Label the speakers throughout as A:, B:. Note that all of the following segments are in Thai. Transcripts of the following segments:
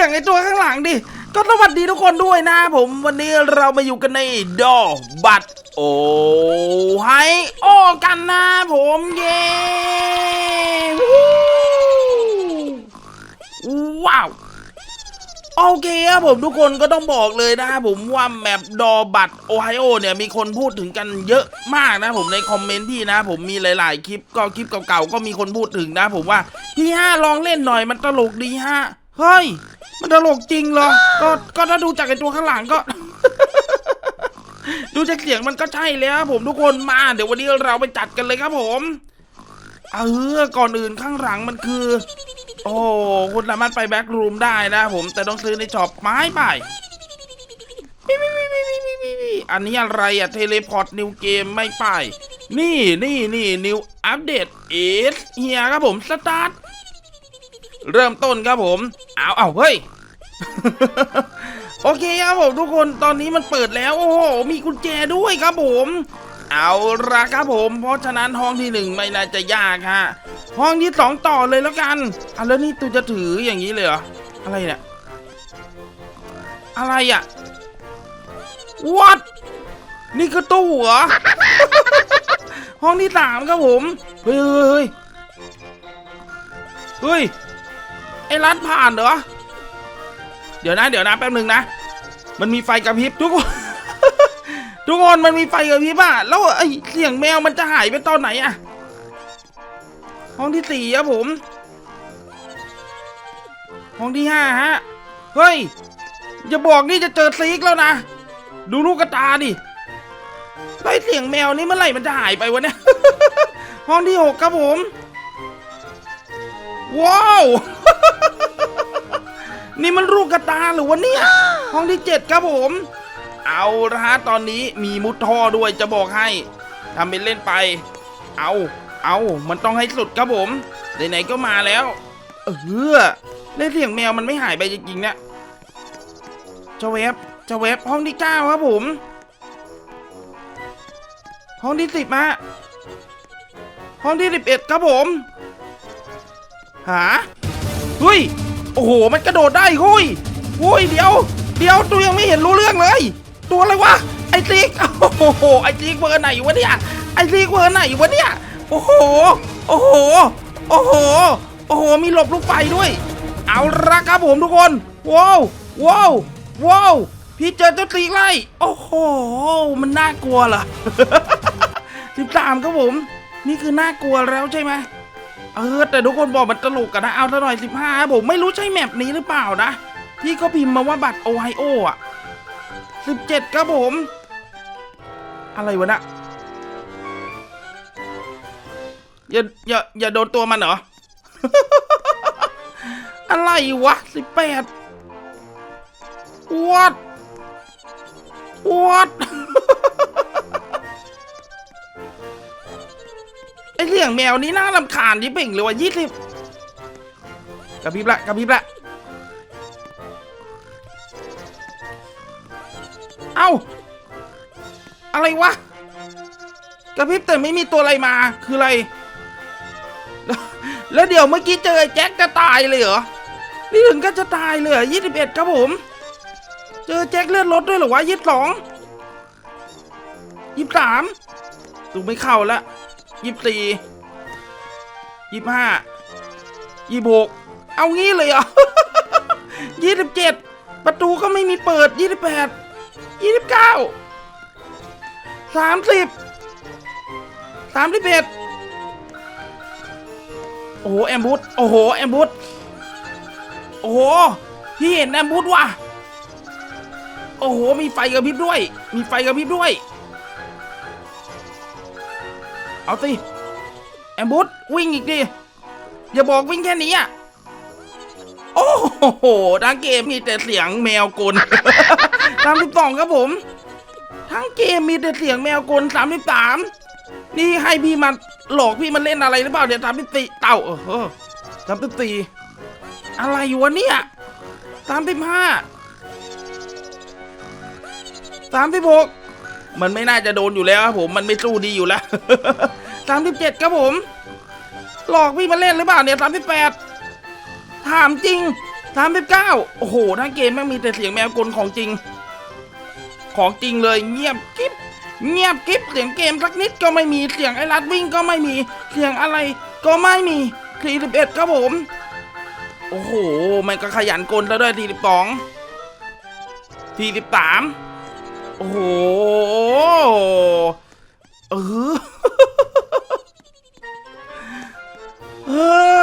A: สียงไอตัวข้างหลังดิ ก็สวัสดีทุกคนด้วยนะผมวันนี้เรามาอยู่กันในดอบัตโอไฮโอกันนะผมเย้ว้าวโอเคครับผมทุกคนก็ต้องบอกเลยนะครับผมว่าแมปดอบัตโอไฮโอเนี่ยมีคนพูดถึงกันเยอะมากนะผมในคอมเมนต์พี่นะ ผมมีหลาย ๆ คลิปก็คลิปเก่าๆก็มีคนพูดถึงนะ ผมว่าพี่ห้าลองเล่นหน่อยมันตลกดีฮะเฮ้ย มันตลกจริงเหรอ ก็ก็ถ้าดูจากไอตัวข้างหลังก็ ดูจากเสียงมันก็ใช่แล้วครับผมทุกคนมา เดี๋ยววันนี้เราไปจัดกันเลยครับผมเออก่อนอื่นข้างหลังมันคือ โอ้คุณสามารถไปแบ็กรูมได้นะผมแต่ต้องซื้อในช็อปไม้ไปอันนี้อะไรอะเทเลพอร์ตนิวเกมไม่ไป นี่นี่นี่นิวอัปเดตเอสเฮียครับผมสตาร์ท เริ่มต้นครับผมเอาเอาเฮ้ยโอเคครับผมทุกคนตอนนี้มันเปิดแล้วโอ้โหมีกุญแจด้วยครับผม เอาละครับผม เพราะฉะนั้นห้องที่หนึ่งไม่น่าจะยากฮะห้องที่สองต่อเลยแล้วกันอะแล้วนี่ตูจะถืออย่างนี้เลยเหรออะไรเนี่ยอะไรอะ what นี่คือตู้เหรอห้องที่สามครับผมเฮ้ยเฮ้ยเฮ้ย ไอ้รัดผ่านเหรอ เดี๋ยวนะ เดี๋ยวนะแป๊บหนึ่งนะ มันมีไฟกระพริบทุกคน ทุกคนมันมีไฟกระพริบอะแล้วไอ้เสียงแมวมันจะหายไปตอนไหนอะห้องที่สี่ครับผม ห้องที่ห้าฮะ เฮ้ย อย่าบอกนี่จะเจอซีกแล้วนะ ดูลูกกระตาดิแล้วไอ้เสียงแมวนี่เมื่อไหร่มันจะหายไปวะเนี่ย ห้องที่หกครับผม ว้าว นี่มันลูกกระตาหรือวะเนี่ยห้องที่เจ็ดครับผม เอาละฮะตอนนี้มีมุดท่อด้วยจะบอกให้ทำเป็นเล่นไป เอาเอามันต้องให้สุดครับผมไหนๆก็มาแล้ว เออเล่นเสียงแมวมันไม่หายไปจริงๆเนี่ยเจ้าเว็บเจ้าเว็บห้องที่เก้าครับผม ห้องที่สิบฮะห้องที่สิบเอ็ดครับผม หาเฮ้ยโอ้โห มันกระโดดได้หุยหุยเดี๋ยว เดี๋ยวตัวยังไม่เห็นรู้เรื่องเลย ตัวอะไรวะ ไอซิก โอ้โห ไอซิกเบอร์ไหนวะเนี่ย ไอซิกเบอร์ไหนวะเนี่ย โอ้โห โอ้โห โอ้โห โอ้โห มีหลบลูกไฟด้วย เอาละครับผมทุกคน ว้าว ว้าว ว้าว พี่เจอเจ้าซิกไล่ โอ้โห มันน่ากลัวเหรอสิบสามครับผม นี่คือน่ากลัวแล้วใช่ไหม เออแต่ทุกคนบอกมันตลกกันนะเอาซะหน่อยสิบห้าผมไม่รู้ใช่แมปนี้หรือเปล่านะ พี่ก็พิมพ์มาว่าบัตรโอไฮโออะสิบเจ็ดครับผม อะไรวะนะอย่าอย่าอย่าโดนตัวมันเหรอ อะไรวะสิบแปด what what มวนี้น่ารำคาญที่เป่งเลยว่ะยี่สิบกระพริบละกระพริบละเอ้า อะไรวะกระพริบแต่ไม่มีตัวอะไรมาคืออะไร แล้วเดี๋ยวเมื่อกี้เจอแจ็คจะตายเลยเหรอ นี่ถึงก็จะตายเลยยี่สิบเอ็ดครับผม เจอแจ็คเลือดลดด้วยเหรอวะยี่สิบสองยี่สิบสามตูไม่เข้าละยี่สิบสี่ ยี่สิบห้ายี่สิบหกเอางี้เลยเหรอยี่สิบเจ็ดประตูก็ไม่มีเปิดยี่สิบแปดยี่สิบเก้าสามสิบสามสิบเอ็ดโอ้โหแอมบูสโอ้โหแอมบูสโอ้โหพี่เห็นแอมบูสว่ะโอ้โห มีไฟกระพริบด้วย มีไฟกระพริบด้วย เอาสิ มบูสวิ่งอีกดิ อย่าบอกวิ่งแค่นี้อะ โอ้โหทั้งเกมมีแต่เสียงแมวกลสามสิบสองครับผม ทั้งเกมมีแต่เสียงแมวกลสามสิบสามนี่ให้พี่มาหลอกพี่มันเล่นอะไรหรือเปล่าเดี๋ยวสามสิบสี่เต่าเออสามสิบสี่อะไรอยู่วะเนี่ยสามสิบห้าสามสิบหกมันไม่น่าจะโดนอยู่แล้วครับผม มันไม่สู้ดีอยู่แล้ว สามสิบเจ็ดครับผม หลอกพี่มาเล่นหรือเปล่าเนี่ยสามสิบแปดถามจริงสามสิบเก้าโอ้โหทั้งเกมแม่งมีแต่เสียงแมวกลของจริง ของจริงเลยเงียบกิ๊บเงียบกิ๊บเสียงเกมสักนิดก็ไม่มีเสียงไอ้รัดวิ่งก็ไม่มีเสียงอะไรก็ไม่มีสี่สิบเอ็ดครับผม โอ้โหมันก็ขยันกลแล้วด้วยทีสิบสองทีสิบสามโอ้โหเออ เอ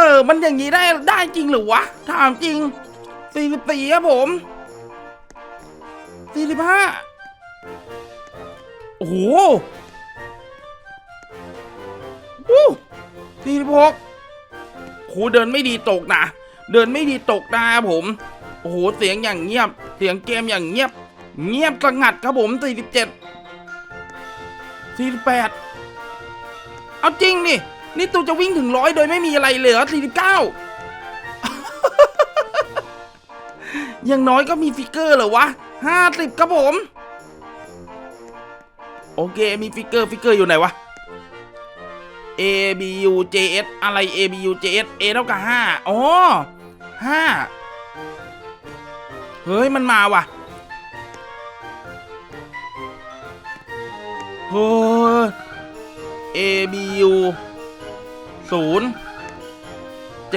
A: อ มันอย่างนี้ได้ได้จริงหรือวะ ถามจริงสี่สิบสี่ครับผมสี่สิบห้าโอ้โหสี่สิบหกโหเดินไม่ดีตกนะ เดินไม่ดีตกนะครับผม โอ้โห เสียงอย่างเงียบ เสียงเกมอย่างเงียบ เงียบสงัดครับผม 47 48 เอาจริงดิ นี่ตูจะวิ่งถึงร้อยโดยไม่มีอะไรเลยเหรอ49อย่างน้อยก็มีฟิกเกอร์เหรอวะ 50ครับผม โอเค มีฟิกเกอร์ฟิกเกอร์อยู่ไหนวะ A B U J S อะไร A B U J S A เท่ากับ5อ๋อ5เฮ้ย มันมาว่ะเฮ้ A B U ศูนย์ J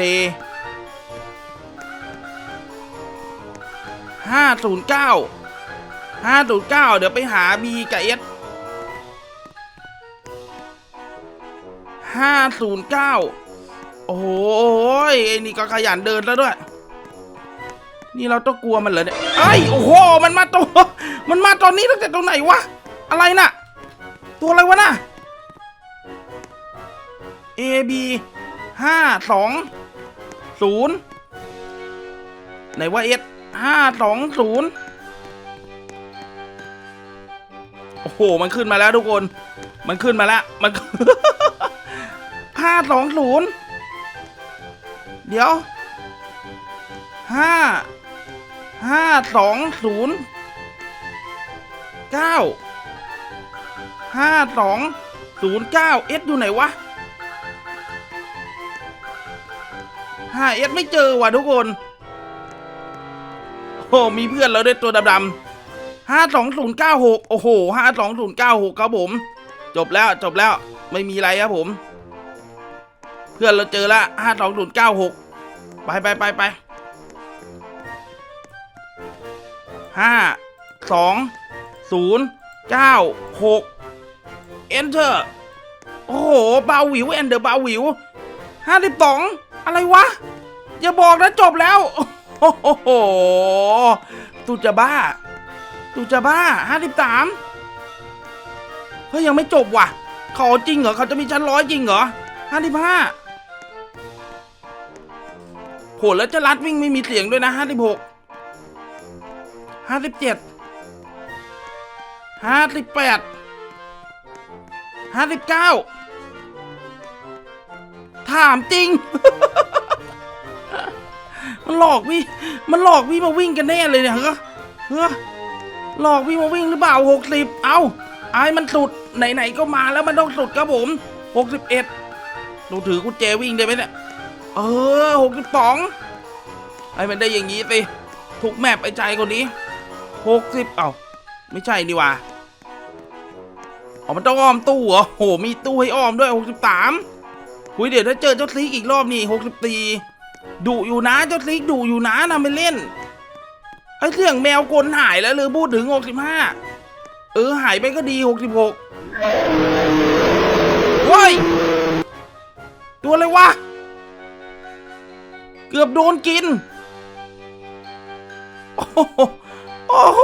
A: ห้าศูนย์เก้าห้าศูนย์เก้าเดี๋ยวไปหา B กับ S ห้าศูนย์เก้าโอ้โหไอ้นี่ก็ขยันเดินแล้วด้วย นี่เราต้องกลัวมันเหรอเนี่ยเอ้โอ้โห มันมาตัว มันมาตอนนี้ตั้งแต่ตรงไหนวะ อะไรน่ะ ตัวอะไรวะน่ะ A B ห้าสองศูนย์ไหนว่า S ห้าสองศูนย์โอ้โห มันขึ้นมาแล้วทุกคน มันขึ้นมาแล้วมันห้าสองศูนย์เดี๋ยวห้าห้าสองศูนย์เก้าห้าสองศูนย์เก้าเอสอยู่ไหนวะ หาเอสไม่เจอว่ะทุกคน โอ้มีเพื่อนเราด้วยตัวดำๆห้าสองศูนย์เก้าหกโอ้โหห้าสองศูนย์เก้าหกครับผม จบแล้วจบแล้วไม่มีอะไรครับผม เพื่อนเราเจอละห้าสองศูนย์เก้าหกไปไปไปไปห้าสองศูนย์เก้าหก enter โอ้โหบาวิว enter เบาวิวห้าสิบสอง อะไรวะ อย่าบอกนะจบแล้ว โอ้โหตูจะบ้าตูจะบ้าห้าสิบสามเฮ้ยยังไม่จบว่ะ เขาเอาจริงเหรอเขาจะมีชั้นร้อยจริงเหรอห้าสิบห้าโหแล้วจะรัดวิ่งไม่มีเสียงด้วยนะห้าสิบหกห้าสิบเจ็ดห้าสิบแปดห้าสิบเก้า ถามจริง มันหลอกพี่ มันหลอกพี่มาวิ่งกันแน่เลยเนี่ยเฮ้อเฮ้อหลอกพี่มาวิ่งหรือเปล่าหกสิบเอาไอ้มันสุดไหนๆก็มาแล้วมันต้องสุดครับผมหกสิบเอ็ดหนูถือกุญแจวิ่งได้ไหมเนี่ย เออหกสิบสองไอ้มันได้อย่างนี้สิทุกแมปไอ้ใจคนนี้หกสิบเอ้าไม่ใช่นี่ว่าอ๋อมันต้องอ้อมตู้เหรอโหมีตู้ให้อ้อมด้วยหกสิบสาม หุยเดี๋ยวถ้าเจอเจ้าซีกอีกรอบนี่หกสิบสี่ดุอยู่นะเจ้าซีกดุอยู่นะนำไปเล่นไอ้เสียงแมวกลหายแล้วหรือพูดถึงหกสิบห้าเออหายไปก็ดีหกสิบหกเฮ้ยตัวอะไรวะ เกือบโดนกินโอ้โหโอ้โห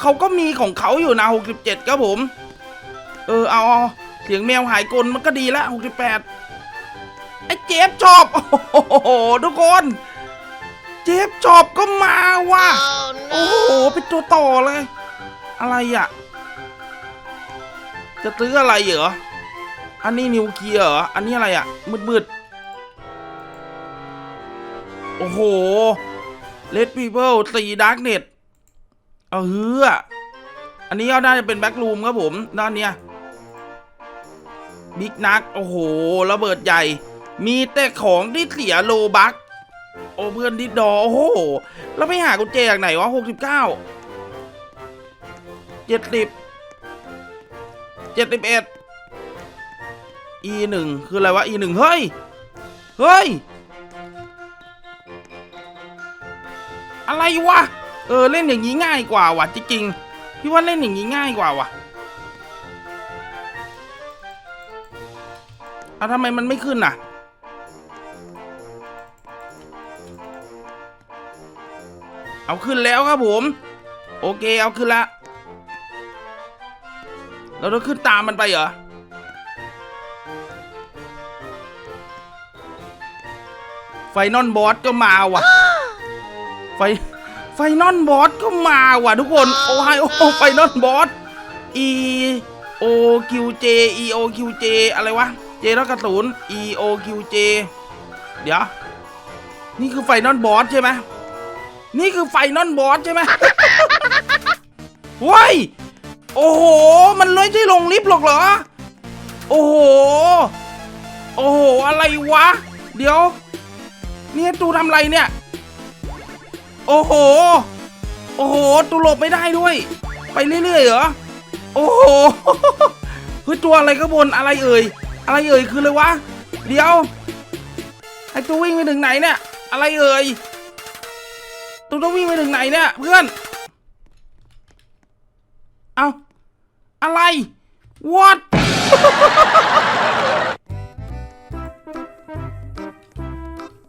A: เขาก็มีของเขาอยู่นะหกสิบเจ็ดครับผม เออเอาเอาเสียงแมวหายกลมันก็ดีละหกสิบแปด ไอ้เจฟชอบ โอ้โหทุกคน เจฟชอบก็มาว่ะ โอ้โหเป็นตัวต่อเลย อะไรอะ จะซื้ออะไรเหรอ อันนี้นิวเคลียร์เหรอ อันนี้อะไรอะ มืดๆ โอ้โหเลดพีเพิลสีดาร์กเน็ตเออเฮืออันนี้ก็น่าจะเป็นแบ็กรูมครับผมด้านเนี้ยบิ๊กนัก โอ้โห ระเบิดใหญ่ มีแต่ของที่เสียโลบักโอ้เพื่อนดิดดอ โอ้โห แล้วไปหากุญแจจากไหนวะหกสิบเก้าเจ็ดสิบเจ็ดสิบเอ็ด e หนึ่งคืออะไรวะ e หนึ่งเฮ้ย เฮ้ย อะไรวะ เออ เล่นอย่างนี้ง่ายกว่าว่ะจริงๆพี่ว่าเล่นอย่างนี้ง่ายกว่าว่ะอะทำไมมันไม่ขึ้นอะ เอาขึ้นแล้วครับผม โอเคเอาขึ้นละ เราต้องขึ้นตามมันไปเหรอ ไฟนอลบอสก็มาว่ะ ไฟไฟนอลบอสก็มาว่ะทุกคน โอ้ยโอไฟนอลบอส E O Q J E O Q J อะไรวะ J เท่ากับศูนย์ E O Q J เดี๋ยว นี่คือไฟนอลบอสใช่ไหม นี่คือไฟนอลบอสใช่ไหมว้ยโอ้โห มันไม่ใช่ลงลิฟต์หรอกเหรอ โอ้โห โอ้โห อะไรวะ เดี๋ยว เนี่ยตูทำอะไรเนี่ย โอ้โห โอ้โห ตูหลบไม่ได้ด้วย ไปเรื่อยๆเหรอ โอ้โหเฮ้ยตัวอะไรข้างบนอะไรเอ่ย อะไรเอ่ยคือเลยวะ เดี๋ยว ไอตูวิ่งไปถึงไหนเนี่ย อะไรเอ่ย ตูต้องวิ่งไปถึงไหนเนี่ยเพื่อน เอาอะไร what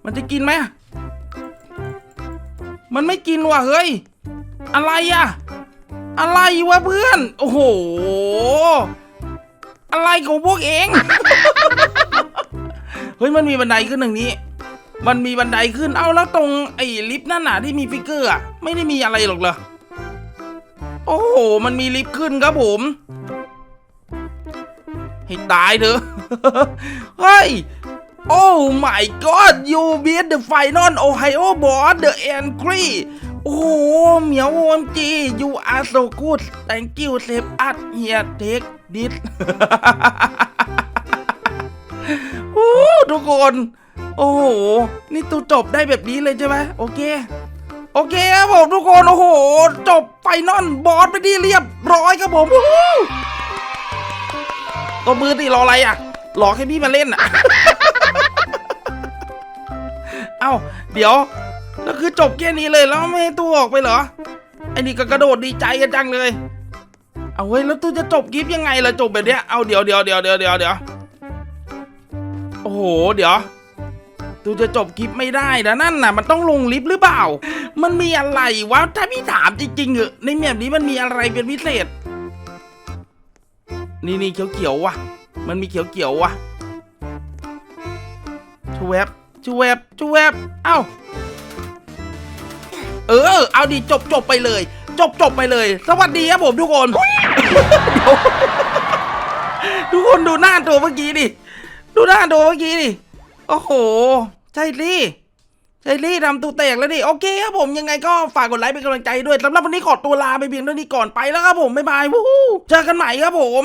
A: มันจะกินไหม มันไม่กินว่ะเฮ้ย อะไรอะอะไรวะเพื่อน โอ้โห อะไรของพวกเอง เฮ้ยมันมีบันไดขึ้นทางนี้ มันมีบันไดขึ้น เอ้าแล้วตรงไอ้ลิฟต์นั่นน่ะที่มีฟิกเกอร์อะไม่ได้มีอะไรหรอกเหรอ โอ้โห มันมีลิฟต์ขึ้นครับผมให้ตายเถอะ เฮ้ย โอ้ my god you beat the final Ohio boss the angry โอ้โหเหมียว OMG you are so good thank you save us here take this โอ้ ทุกคน โอ้โห นี่ตูจบได้แบบนี้เลยใช่ไหมโอเค โอเคครับผมทุกคน โอ้โห จบไฟนอลบอสไปที่เรียบร้อยครับผมตัวมือตีรออะไรอะรอแค่พี่มาเล่นอะ เอ้า เดี๋ยว แล้วคือจบแค่นี้เลยแล้วไม่ให้ตัวออกไปเหรอ ไอ้นี่ก็กระโดดดีใจกันจังเลย เอาเว้ยแล้วตูจะจบคลิปยังไงล่ะจบแบบเนี้ย เอาเดี๋ยวเดี๋ยวเดี๋ยวเดี๋ยวเดี๋ยวเดี๋ยวโอ้โห เดี๋ยว ตูจะจบคลิปไม่ได้นะนั่นน่ะ มันต้องลงลิฟต์หรือเปล่า มันมีอะไรวะถ้าพี่ถามจริงๆเหอะในแมปนี้มันมีอะไรเป็นพิเศษ นี่นี่เขียวเขียวๆวะมันมีเขียวเขียวๆวะชูแวบชูแวบชูแวบเอ้า เออ เอาดิจบจบไปเลย จบจบไปเลย สวัสดีครับผมทุกคน ทุกคนดูหน้าตัวเมื่อกี้ดิ ดูหน้าตัวเมื่อกี้ดิ โอ้โห ใช่ลี่ใช่ลี่ทำตัวแตกแล้วดิโอเคครับผมยังไงก็ฝากกดไลค์เป็นกำลังใจด้วยสำหรับวันนี้ขอตัวลาไปเพียงเท่านี้ก่อนไปแล้วครับผมบ๊ายบายวู้ฮู้เจอกันใหม่ครับผม